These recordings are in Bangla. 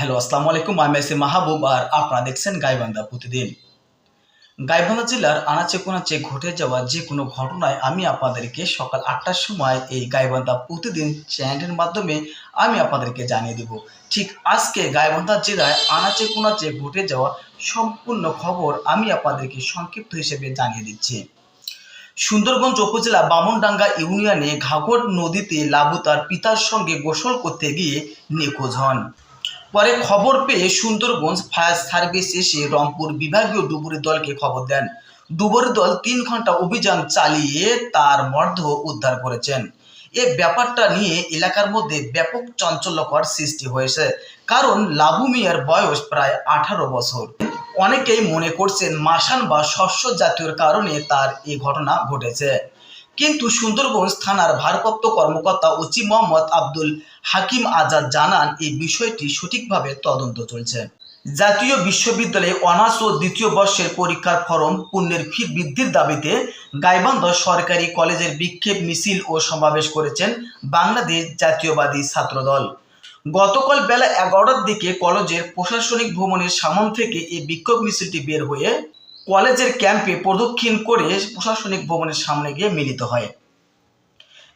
হ্যালো, আসসালামু আলাইকুম। আমি এসে মাহবুব আর আপনারা দেখছেন গাইবান্ধা প্রতিদিন। গাইবান্ধা জেলার আনাচে কোনাচে ঘটে যাওয়া যে কোনো ঘটনায় আমি আপনাদেরকে সকাল আটটার সময় এই গাইবান্ধা প্রতিদিন চ্যানেলের মাধ্যমে আমি আপনাদেরকে জানিয়ে দেব। ঠিক আজকে গাইবান্ধা জেলায় আনাচে কোনাচে ঘটে যাওয়া সম্পূর্ণ খবর আমি আপনাদেরকে সংক্ষিপ্ত হিসেবে জানিয়ে দিচ্ছি। সুন্দরগঞ্জ উপজেলা বামনডাঙ্গা ইউনিয়নে ঘাগর নদীতে লাবু তার পিতার সঙ্গে গোসল করতে গিয়ে নিখোঁজ হন। পরে খবর পেয়ে সুন্দরগঞ্জ ফায়ার সার্ভিস এসে রংপুর বিভাগীয় ডুবুরি দলকে খবর দেন। ডুবুরি দল তিন ঘণ্টা অভিযান চালিয়ে তার মর্ধ উদ্ধার করেছেন। এ ব্যাপারটা নিয়ে এলাকার মধ্যে ব্যাপক চাঞ্চল্যকর সৃষ্টি হয়েছে, কারণ লাবু মিয়ার বয়স প্রায় আঠারো বছর। অনেকেই মনে করছেন মাসান বা শস্য জাতীয় কারণে তার এই ঘটনা ঘটেছে। কিন্তু সুন্দরগঞ্জ থানার ভারপ্রাপ্ত কর্মকর্তা ওসি মোহাম্মদ আব্দুল হাকিম আজাদ জানান এই বিষয়টি সঠিকভাবে তদন্ত চলছে। জাতীয় বিশ্ববিদ্যালয়ে অনার্স ও দ্বিতীয় বর্ষের পরীক্ষার ফরম পূর্ণের ফি বৃদ্ধির দাবিতে গাইবান্ধ সরকারি কলেজের বিক্ষেপ মিছিল ও সমাবেশ করেছেন বাংলাদেশ জাতীয়বাদী ছাত্রদল। গতকাল বেলা এগারোটার দিকে কলেজের প্রশাসনিক ভবনের সামন থেকে এই বিক্ষোভ মিছিলটি বের হয়ে কলেজের ক্যাম্পে প্রদক্ষিণ করে প্রশাসনিক ভবনের সামনে গিয়ে মিলিত হয়।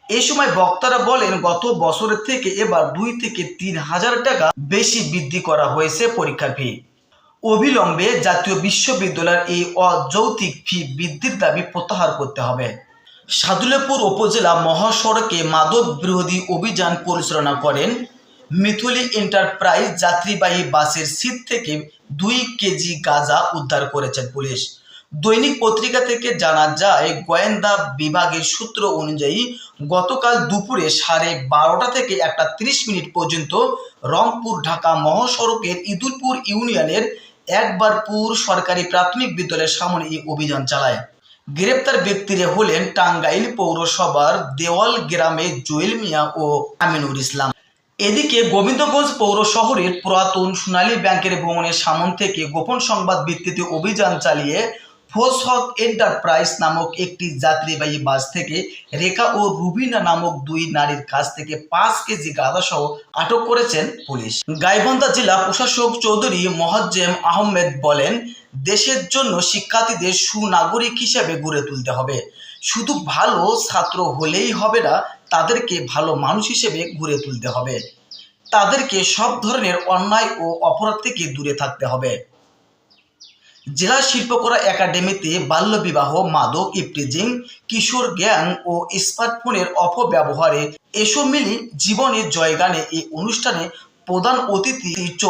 এই সময় বক্তারা বলেন, গত বছরের থেকে এবার দুই থেকে তিন হাজার টাকা বেশি বৃদ্ধি করা হয়েছে পরীক্ষার ফি। অবিলম্বে জাতীয় বিশ্ববিদ্যালয়ের এই অযৌক্তিক ফি বৃদ্ধির দাবি প্রত্যাহার করতে হবে। সাদুলেপুর উপজেলা মহাসড়কে মাদক বিরোধী অভিযান পরিচালনা করেন মিথুলি এন্টারপ্রাইজ যাত্রীবাহী বাসের সিট থেকে দুই কেজি গাঁজা উদ্ধার করেছেন পুলিশ। দৈনিক পত্রিকা থেকে জানা যায়, গোয়েন্দা বিভাগের সূত্র অনুযায়ী গতকাল দুপুরে সাড়ে বারোটা থেকে একটা তিরিশ মিনিট পর্যন্ত রংপুর ঢাকা মহাসড়কের ইদুলপুর ইউনিয়নের একবারপুর সরকারি প্রাথমিক বিদ্যালয়ের সামনে এই অভিযান চালায়। গ্রেপ্তার ব্যক্তিরা হলেন টাঙ্গাইল পৌরসভার দেওয়াল গ্রামে জুয়েল মিয়া ও আমিনুর ইসলাম। এদিকে গোবিন্দগঞ্জ পৌর শহরের পুরাতন সোনালী ব্যাংকের ভবনের সামন থেকে গোপন সংবাদ ভিত্তিতে অভিযান চালিয়ে ফোস হক এন্টারপ্রাইজ নামক একটি যাত্রীবাহী বাস থেকে রেখা ও রুবিনা নামক দুই নারীর কাছ থেকে পাঁচ কেজি গাঁদা সহ আটক করেছেন পুলিশ। গাইবান্ধা জেলা প্রশাসক চৌধুরী মোহাজ্জেম আহমেদ বলেন, দেশের জন্য শিক্ষার্থীদের সুনাগরিক হিসেবে গড়ে তুলতে হবে। শুধু ভালো ছাত্র হলেই হবে না, তাদেরকে ভালো মানুষ হিসেবে গড়ে তুলতে হবে। তাদেরকে সব ধরনের অন্যায় ও অপরাধ থেকে দূরে থাকতে হবে। জেলা শিল্পকলা একাডেমিতে বাল্যবিবাহ, মাদক ইফটিজিং কিশোর জ্ঞান ও স্মার্টফোনের অপব্যবহারে এসব মিলি জীবনের জয়গানে এই অনুষ্ঠানে প্রধান অতিথি